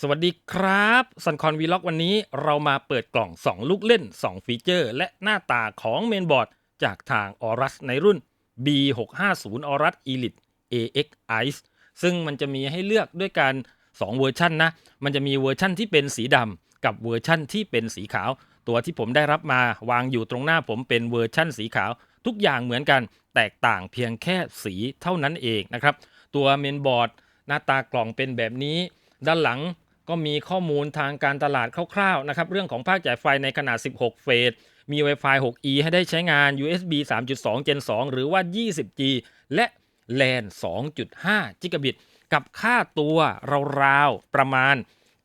สวัสดีครับซันคอนวีล็อกวันนี้เรามาเปิดกล่อง 2 ลูกเล่น 2 ฟีเจอร์ และหน้าตาของเมนบอร์ด จากทาง Aorus ในรุ่น B650 Aorus Elite AX Ice ซึ่งมันจะมีให้เลือกด้วยกัน 2 เวอร์ชันนะ มันจะมีเวอร์ชันที่เป็นสีดำกับเวอร์ชันที่เป็นสีขาว ตัวที่ผมได้รับมาวางอยู่ตรงหน้าผมเป็นเวอร์ชันสีขาว ทุกอย่างเหมือนกัน แตกต่างเพียงแค่สีเท่านั้นเองนะครับตัวเมนบอร์ดหน้าตากล่องเป็นแบบนี้ ด้านหลัง ก็มีข้อมูลทางการตลาดคร่าวๆนะครับเรื่องของภาคจ่ายไฟในขนาด 16 เฟส มี Wi-Fi 6E ให้ได้ใช้งาน USB 3.2 Gen 2 หรือว่า 20G และ LAN 2.5 Gigabit กับค่าตัวราวๆประมาณ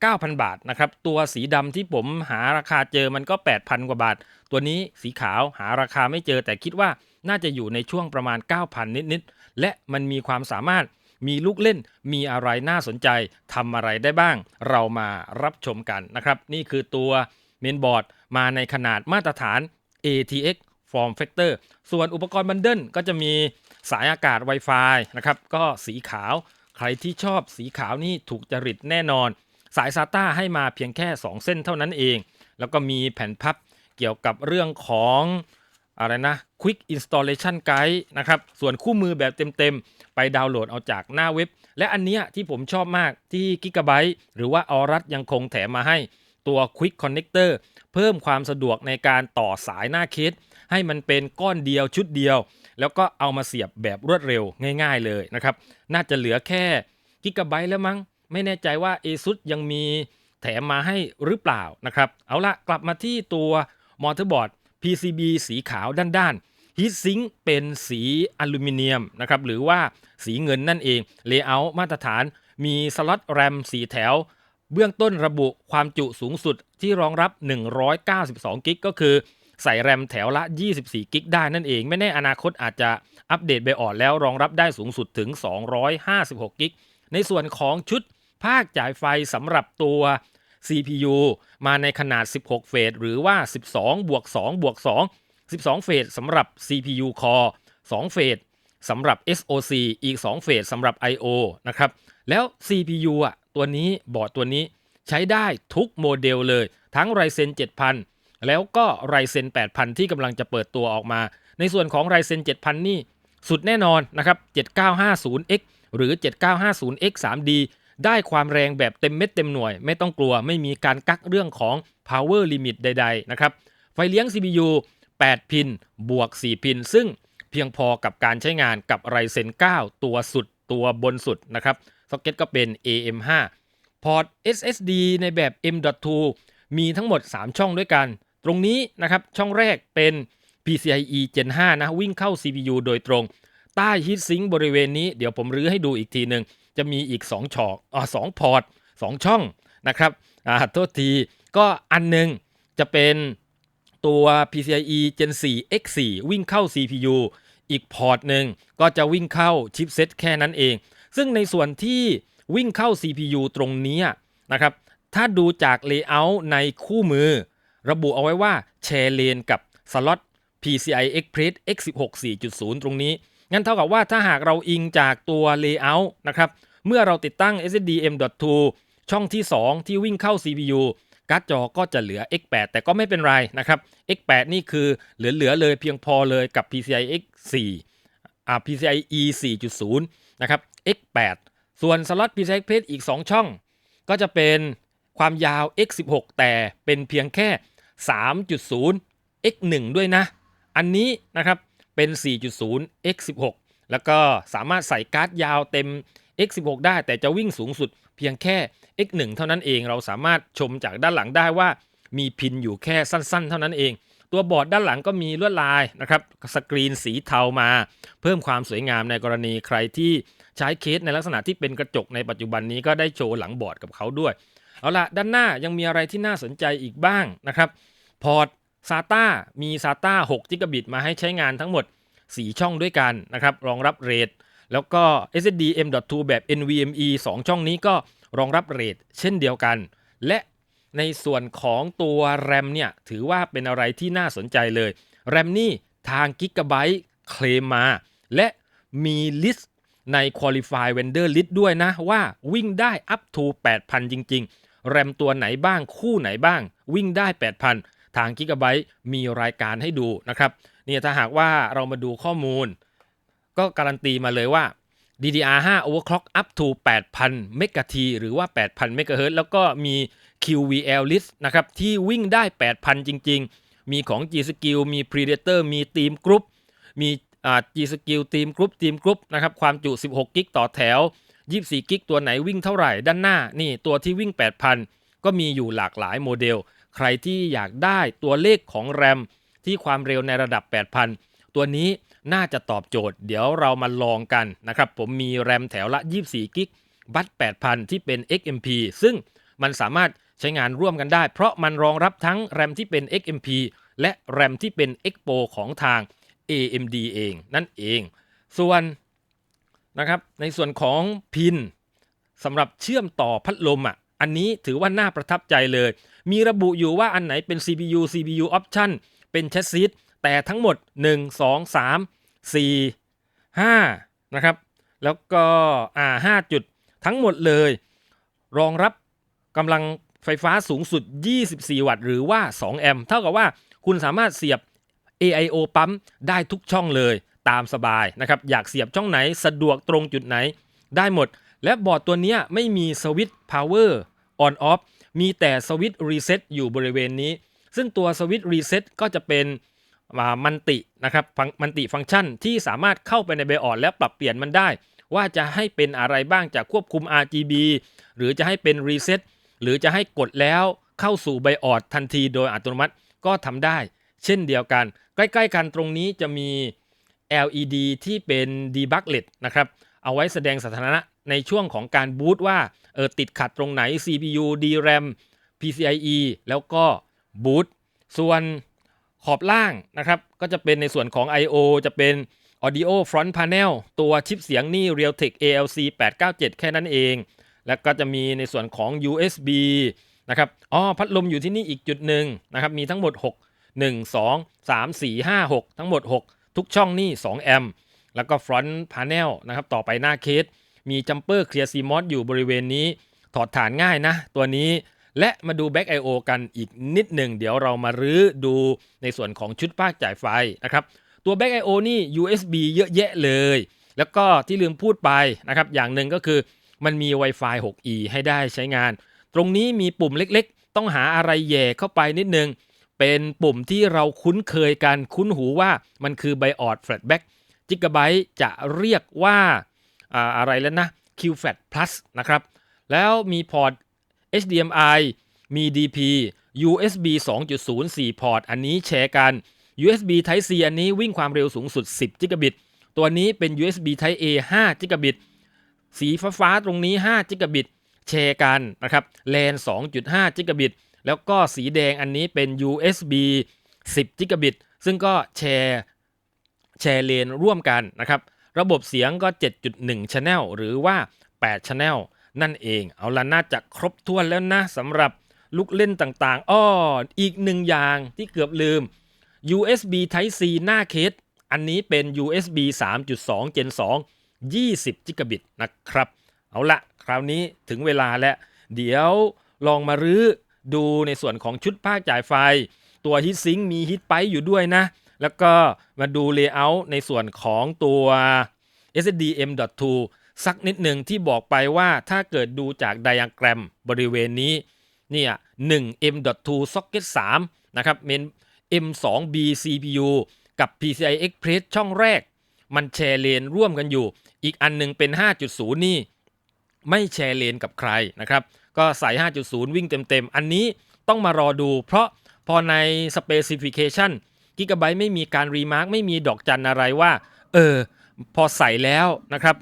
9,000 บาทนะครับ ตัวสีดำที่ผมหาราคาเจอมันก็ 8,000 กว่าบาท ตัวนี้สีขาวหาราคาไม่เจอแต่คิดว่าน่าจะอยู่ในช่วงประมาณ 9,000 นิดๆ และมันมีความสามารถ มีลูกเล่น มีอะไรน่าสนใจทำอะไรได้บ้าง เรามารับชมกันนะครับ นี่คือตัวเมนบอร์ดมาในขนาดมาตรฐาน ATX Form Factor ส่วนอุปกรณ์บันเดิลก็จะมีสายอากาศ Wi-Fi นะครับ ก็สีขาว ใครที่ชอบสีขาวนี่ถูกจริตแน่นอน สาย SATA ให้มาเพียงแค่ 2 เส้นเท่านั้นเอง แล้วก็มีแผ่นพับเกี่ยวกับเรื่องของ อะไรนะ Quick Installation Guide นะครับ ส่วนคู่มือแบบเต็มๆ ไปดาวน์โหลดเอาจากหน้าเว็บ และอันเนี้ยที่ผมชอบมากที่ Gigabyte หรือว่าออรัสยังคงแถมมาให้ตัว Quick Connector เพิ่มความสะดวกในการต่อสายหน้าเคส ให้มันเป็นก้อนเดียวชุดเดียว แล้วก็เอามาเสียบแบบรวดเร็วง่าย ๆเลยนะครับ น่าจะเหลือแค่ Gigabyte แล้วมั้ง ไม่แน่ใจว่า ASUS ยังมีแถมมาให้หรือเปล่านะครับ เอาละกลับมาที่ตัวมอเตอร์บอร์ด PCB สีขาวด้านๆฮีทซิงค์เป็นสีอลูมิเนียมนะครับหรือว่าสีเงินนั่นเองเลเยอร์มาตรฐานมีสล็อตแรมสีแถว เบื้องต้นระบุความจุสูงสุดที่รองรับ 192 กิกก็คือใส่แรมแถวละ 24 กิกได้นั่นเอง ไม่แน่อนาคตอาจจะอัปเดตไปออนแล้วรองรับได้สูงสุดถึง 256 กิก ในส่วนของชุดภาคจ่ายไฟสำหรับตัว CPU มาในขนาด 16 เฟสหรือว่า 12 บวก 2 บวก 2 12 เฟสสำหรับ CPU Core 2 เฟสสำหรับ SoC อีก 2 เฟสสำหรับ I/O นะครับ แล้ว CPU อะตัวนี้บอร์ดตัวนี้ใช้ได้ทุกโมเดลเลย ทั้ง Ryzen 7000 แล้วก็ Ryzen 8000 ที่กำลังจะเปิดตัวออกมา ในส่วนของ Ryzen 7000 นี่สุดแน่นอนนะครับ 7950X หรือ 7950X 3D ได้ความแรงแบบเต็มเม็ดเต็มหน่วย ไม่ต้องกลัวไม่มีการกักเรื่องของ power limit ใด ๆ นะครับ ไฟเลี้ยง CPU 8 พิน บวก 4 พิน ซึ่งเพียงพอกับการใช้งานกับ Ryzen 9ตัวสุดตัวบนสุดนะครับซ็อกเก็ตก็เป็น AM5 พอร์ต SSD ในแบบ M.2 มีทั้งหมด 3 ช่องด้วยกัน ตรงนี้นะครับช่องแรกเป็น PCIe Gen 5 นะวิ่งเข้า CPU โดยตรง ใต้ฮีทซิงค์บริเวณนี้เดี๋ยวผมรื้อให้ดูอีกทีหนึ่ง จะมีอีก2ช่องอ่าสองพอร์ต2ช่องนะครับอ่าโทษทีก็อันหนึงจะเป็นตัว PCIe Gen 4 X4 วิ่งเข้า CPU อีกพอร์ตหนึ่งก็จะวิ่งเข้าชิปเซตแค่นั้นเอง ซึ่งในส่วนที่วิ่งเข้า CPU ตรงนี้นะครับ ถ้าดูจาก Layout ในคู่มือ ระบุเอาไว้ว่าแชร์เลนกับสล็อต PCI Express X16 4.0 ตรงนี้ งั้นเท่ากับว่าถ้าหากเราอิงจากตัว Layout นะครับ เมื่อเราติดตั้ง SSD M.2 ช่องที่ 2 ที่วิ่งเข้า CPU การ์ดจอก็จะเหลือ X8 แต่ก็ไม่เป็นไรนะครับ X8 นี่คือเหลือๆเลยเพียงพอเลยกับ PCI X4 อ่า PCIe 4.0 นะครับ X8 ส่วนสล็อต PCI Express อีก 2 ช่อง ก็จะเป็นความยาว X16 แต่เป็นเพียงแค่ 3.0 X1 ด้วยนะ อันนี้นะครับ เป็น 4.0 X16 แล้วก็สามารถใส่การ์ดยาวเต็ม X16 ได้แต่จะวิ่งสูงสุดเพียงแค่ X1 เท่านั้นเองเราสามารถชมจากด้านหลังได้ว่า มีพินอยู่แค่สั้นๆ เท่านั้นเอง ตัวบอร์ดด้านหลังก็มีลวดลายนะครับสกรีนสีเทามา เพิ่มความสวยงามในกรณีใครที่ใช้เคสในลักษณะที่เป็นกระจกในปัจจุบันนี้ก็ได้โชว์หลังบอร์ดกับเขาด้วย เอาละด้านหน้ายังมีอะไรที่น่าสนใจอีกบ้างนะครับ พอร์ต SATA มี SATA 6 g b มาให้ใช้งานทั้งหมด 4 ช่องด้วยกันนะครับ รองรับเรทแล้วก็ SSD M.2 แบบ NVMe 2 ช่องนี้ก็รองรับเรทเช่นเดียวกัน และในส่วนของตัว RAM เนี่ยถือว่าเป็นอะไรที่น่าสนใจเลย RAM นี่ทาง Gigabyte เคลมมา และมีลิสต์ใน Qualify Vendor List ด้วยนะว่าวิ่งได้ up to 8,000 จริง ๆ แรมตัวไหนบ้างคู่ไหนบ้าง วิ่งได้ 8,000 ทาง Gigabyte มีรายการให้ดูนะครับเนี่ยถ้าหากว่าเรามาดูข้อมูล ก็การันตีมาเลยว่า DDR5 overclock up to 8,000เมกะทีหรือว่า 8,000เมกะเฮิรตแล้วก็มี QVL list นะครับที่วิ่งได้ 8,000 จริง ๆ มีของ G-Skill มี Predator มี Team Group มี G-Skill Team Group Team Group นะครับความจุ 16 กิกต่อแถว 24 กิกตัวไหนวิ่งเท่าไหร่ด้านหน้า นี่ตัวที่วิ่ง 8,000 ก็มีอยู่หลากหลายโมเดล ใครที่อยากได้ตัวเลขของแรมที่ความเร็วในระดับ 8,000 ตัวนี้น่าจะตอบโจทย์ เดี๋ยวเรามาลองกันนะครับ ผมมีแรมแถวละ 24 กิกบัต8,000 ที่เป็น XMP ซึ่งมันสามารถใช้งานร่วมกันได้ เพราะมันรองรับทั้งแรมที่เป็น XMP และแรมที่เป็น Expo ของทาง AMD เองนั่นเอง ส่วนนะครับในส่วนของพินสำหรับเชื่อมต่อพัดลมอะ อันนี้ถือว่าน่าประทับใจเลย มีระบุอยู่ว่าอันไหนเป็น CPU CPU option เป็นแชสซิสแต่ทั้งหมด 1 2 3 4 5 นะครับ แล้วก็อ่า5จุดทั้งหมดเลย รองรับกำลังไฟฟ้าสูงสุด 24 วัตต์ หรือว่า 2 แอมป์เท่ากับว่าคุณสามารถเสียบ AIO ปั๊มได้ทุกช่องเลยตามสบายนะครับ อยากเสียบช่องไหนสะดวกตรงจุดไหนได้หมด และบอร์ดตัวนี้ไม่มีสวิตช์พาวเวอร์ power on off มีแต่สวิตช์ reset อยู่บริเวณนี้ ซึ่งตัวสวิตช์ reset ก็จะเป็นมันตินะครับมันติฟังก์ชันที่สามารถเข้าไปในไบออดและปรับเปลี่ยนมันได้ ว่าจะให้เป็นอะไรบ้างจากควบคุม RGB หรือจะให้เป็น reset หรือจะให้กดแล้วเข้าสู่ไบออดทันทีโดยอัตโนมัติก็ทำได้ เช่นเดียวกัน ใกล้ๆกันตรงนี้จะมี LED ที่เป็น debug LED นะครับ เอาไว้แสดงสถานะ ในช่วงของการบูตว่าเออติดขัดตรงไหน CPU DRAM PCIe แล้วก็บูตส่วนขอบล่างนะครับ ก็จะเป็นในส่วนของ I/O จะเป็น Audio Front Panel ตัวชิปเสียงนี่ Realtek ALC 897 แค่นั้นเอง แล้วก็จะมีในส่วนของ USB นะครับอ๋อพัดลมอยู่ที่นี่อีกจุดหนึ่งนะครับ มีทั้งหมด 6 1 2 3 4 5 6 ทั้งหมด 6 ทุกช่องนี่ 2 แอมป์แล้วก็ Front Panel นะครับ ต่อไปหน้าเคส มีจัมเปอร์เคลียร์ซีมอสอยู่บริเวณนี้ ถอดฐานง่ายนะ ตัวนี้และมาดู Back I/O กันอีกนิดหนึ่ง เดี๋ยวเรามารื้อดูในส่วนของชุดภาคจ่ายไฟนะครับ ตัว Back I/O นี่ USB เยอะแยะเลย แล้วก็ที่ลืมพูดไปนะครับ อย่างหนึ่งก็คือมันมี Wi-Fi 6E ให้ได้ใช้งาน ตรงนี้มีปุ่มเล็กๆ ต้องหาอะไรแย่เข้าไปนิดนึง เป็นปุ่มที่เราคุ้นเคยกัน คุ้นหูว่ามันคือ BIOS Flatback Gigabyte จะเรียกว่า อะไรแล้วนะ QFAT Plus นะครับ แล้วมีพอร์ต HDMI มี DP USB 2.0 4 พอร์ต อันนี้แชร์กัน USB Type C อันนี้วิ่งความเร็วสูงสุด 10จิกะบิต ตัวนี้เป็น USB Type A 5จิกะบิต สีฟ้าฟาๆตรงนี้5จิกะบิต แชร์กันนะครับ LAN 2.5จิกะบิต แล้วก็สีแดงอันนี้เป็น USB 10จิกะบิต ซึ่งก็แชร์แชร์เลนร่วมกันนะครับ ระบบเสียงก็ 7.1 Channel หรือว่า 8 Channel นั่นเอง เอาละน่าจะครบถ้วนแล้วนะสำหรับลูกเล่นต่างๆ อ้อ อีกหนึ่งอย่างที่เกือบลืม USB Type C หน้าเคส อันนี้เป็น USB 3.2 Gen 2 20จิกะบิตนะครับ เอาละคราวนี้ถึงเวลาแล้ว เดี๋ยวลองมารื้อดูในส่วนของชุดภาคจ่ายไฟ ตัวฮิตซิงมีฮิตไปอยู่ด้วยนะ แล้วก็มาดูเลเยอร์ในส่วนของตัว SDM.2 สักนิดหนึ่งที่บอกไปว่าถ้าเกิดดูจากไดอะแกรมบริเวณนี้เนี่ย1 M.2 Socket 3นะครับเป็น M2B CPU กับ PCI Express ช่องแรก มันแชร์เลนร่วมกันอยู่ อีกอันหนึงเป็น 5.0 นี่ ไม่แชร์เลนกับใครนะครับ ก็ใส่ 5.0 วิ่งเต็มๆ อันนี้ต้องมารอดู เพราะพอใน Specification Gigabyte ไม่มีการรีมาร์กไม่มีดอกจันอะไรว่า เออ พอใส่แล้วนะครับ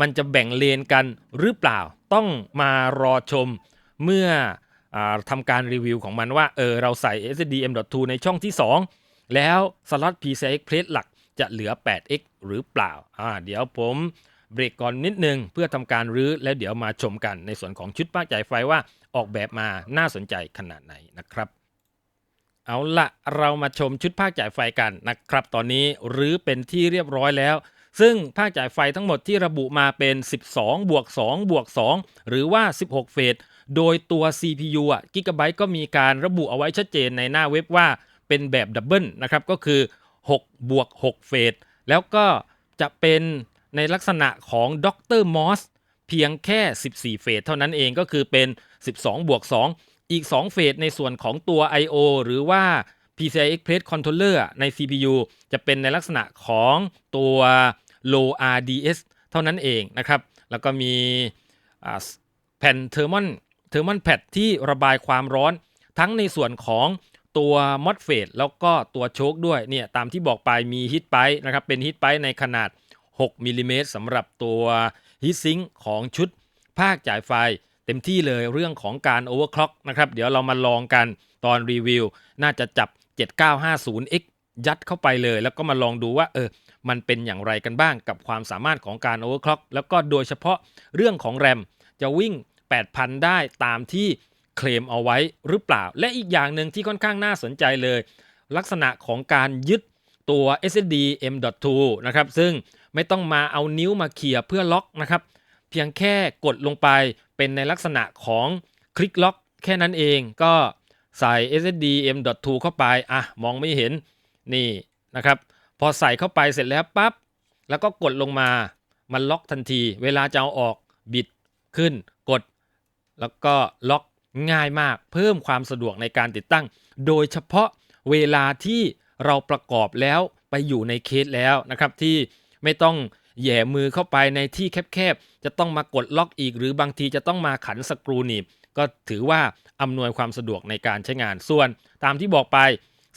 มันจะแบ่งเลนกันหรือเปล่า ต้องมารอชมเมื่ออทำการรีวิวของมันว่า เออ เราใส่ SdM.2 ในช่องที่ 2 แล้วสล็อต PCI Express หลักจะเหลือ 8x หรือเปล่า อ่า เดี๋ยวผมเบรกก่อนนิดนึง เพื่อทำการรื้อแล้วเดี๋ยวมาชมกันในส่วนของชุดป้าจ่ายไฟว่าออกแบบมาน่าสนใจขนาดไหนนะครับ เอาละเรามาชมชุดภาคจ่ายไฟกันนะครับ ตอนนี้หรือเป็นที่เรียบร้อยแล้ว ซึ่งภาคจ่ายไฟทั้งหมดที่ระบุมาเป็น 12 บวก 2 บวก 2 หรือว่า 16 เฟส โดยตัว CPU อะ Gigabyte ก็มีการระบุเอาไว้ชัดเจนในหน้าเว็บว่าเป็นแบบดับเบิลนะครับ ก็คือ 6 บวก 6 เฟส แล้วก็จะเป็นในลักษณะของด็อกเตอร์มอสเพียงแค่ 14 เฟสเท่านั้นเองก็คือเป็น 12 บวก 2 อีก 2 เฟสในส่วนของตัว I/O หรือว่า PCI Express Controller ใน CPU จะเป็นในลักษณะของตัว Low RDS เท่านั้นเองนะครับ แล้วก็มีแผ่นเทอร์มอนเทอร์มอนแพดที่ระบายความร้อน ทั้งในส่วนของตัว MOSFET แล้วก็ตัวโชคด้วยเนี่ยตามที่บอกไปมีฮิตไปนะครับเป็นฮิตไปในขนาด 6มิลลิเมตรสำหรับตัวฮิตซิงของชุดภาคจ่ายไฟ เต็มที่เลยเรื่องของการ overclock นะครับเดี๋ยวเรามาลองกันตอนรีวิว น่าจะจับ 7950X ยัดเข้าไปเลย แล้วก็มาลองดูว่าเออมันเป็นอย่างไรกันบ้างกับความสามารถของการ overclock แล้วก็โดยเฉพาะเรื่องของแรมจะวิ่ง 8,000 ได้ตามที่เคลมเอาไว้หรือเปล่า และอีกอย่างหนึ่งที่ค่อนข้างน่าสนใจเลย ลักษณะของการยึดตัว SSD M.2 นะครับซึ่งไม่ต้องมาเอานิ้วมาเขี่ยเพื่อล็อกนะครับ เพียงแค่กดลงไป เป็นในลักษณะของคลิกล็อกแค่นั้นเองก็ใส่ SSD M.2 เข้าไป อะ มองไม่เห็นนี่นะครับ พอใส่เข้าไปเสร็จแล้วปั๊บ แล้วก็กดลงมา มันล็อกทันที เวลาจะเอาออกบิดขึ้นกด แล้วก็ล็อกง่ายมาก เพิ่มความสะดวกในการติดตั้ง โดยเฉพาะเวลาที่เราประกอบแล้วไปอยู่ในเคสแล้วนะครับที่ไม่ต้อง แย่มือเข้าไปในที่แคบๆ จะต้องมากดล็อกอีก หรือบางทีจะต้องมาขันสกรูหนีบก็ถือว่าอำนวยความสะดวกในการใช้งานส่วน ตามที่บอกไป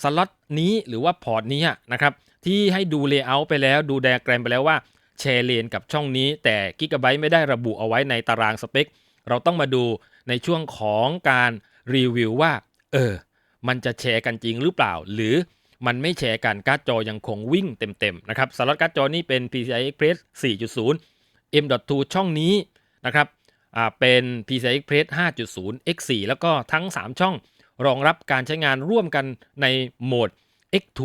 สล็อตนี้หรือว่าพอร์ตนี้นะครับที่ให้ดูเลเยอร์ไปแล้วดูไดอะแกรมไปแล้วว่าแชร์เลนกับช่องนี้ แต่ Gigabyte ไม่ได้ระบุเอาไว้ในตารางสเปค เราต้องมาดูในช่วงของการรีวิวว่าเออมันจะแชร์กันจริงหรือเปล่า หรือ มันไม่แชร์กันการ์ดจอยังคงวิ่งเต็มๆนะครับสล็อตการ์ดจอนี่เป็น PCI Express 4.0 M.2 ช่องนี้นะครับอ่าเป็น PCI Express 5.0 X4 แล้วก็ทั้ง 3 ช่องรองรับการใช้งานร่วมกันในโหมด X2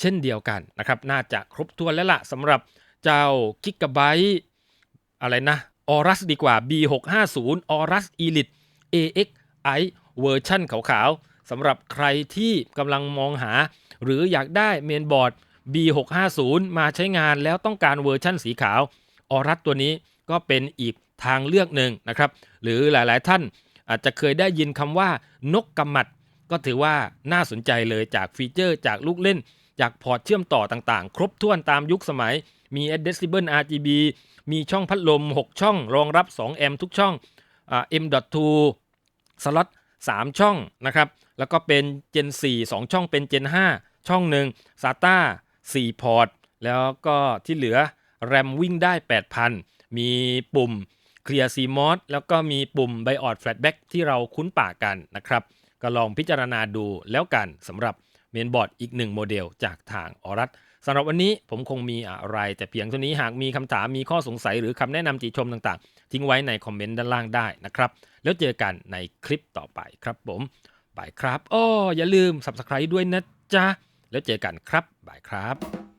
เช่นเดียวกันนะครับ น่าจะครบถ้วนแล้วล่ะสำหรับเจ้า Gigabyte อะไรนะ Aorus ดีกว่า B650 Aorus Elite AXI เวอร์ชั่นขาวๆสำหรับใครที่กำลังมองหา หรืออยากได้เมนบอร์ด B650 มาใช้งานแล้วต้องการเวอร์ชั่นสีขาว Aorus ตัวนี้ก็เป็นอีกทางเลือกหนึ่งนะครับ หรือหลายๆท่านอาจจะเคยได้ยินคำว่านกกำมัด ก็ถือว่าน่าสนใจเลยจากฟีเจอร์ จากลูกเล่น จากพอร์ตเชื่อมต่อต่างๆ ครบถ้วนตามยุคสมัย มี Addressable RGB มีช่องพัดลม 6 ช่อง รองรับ 2 แอมทุกช่อง M.2 สล็อต3ช่องนะครับ แล้วก็เป็น Gen 4 2 ช่องเป็น Gen 5 ช่องหนึ่ง SATA 4 พอร์ต แล้วก็ที่เหลือแรมวิ่งได้ 8,000 มีปุ่ม Clear CMOS แล้วก็มีปุ่ม BIOS Flashback ที่เราคุ้นปากกันนะครับ ก็ลองพิจารณาดูแล้วกันสำหรับเมนบอร์ดอีกหนึ่งโมเดลจากทางออรัสสำหรับวันนี้ผมคงมีอะไร แต่เพียงเท่านี้หากมีคำถามมีข้อสงสัยหรือคำแนะนำติชมต่างๆ ทิ้งไว้ในคอมเมนต์ด้านล่างได้นะครับ แล้วเจอกันในคลิปต่อไปครับผมบายครับอ้ออย่าลืม Subscribe ด้วยนะจ๊ะ แล้วเจอกันครับบายครับ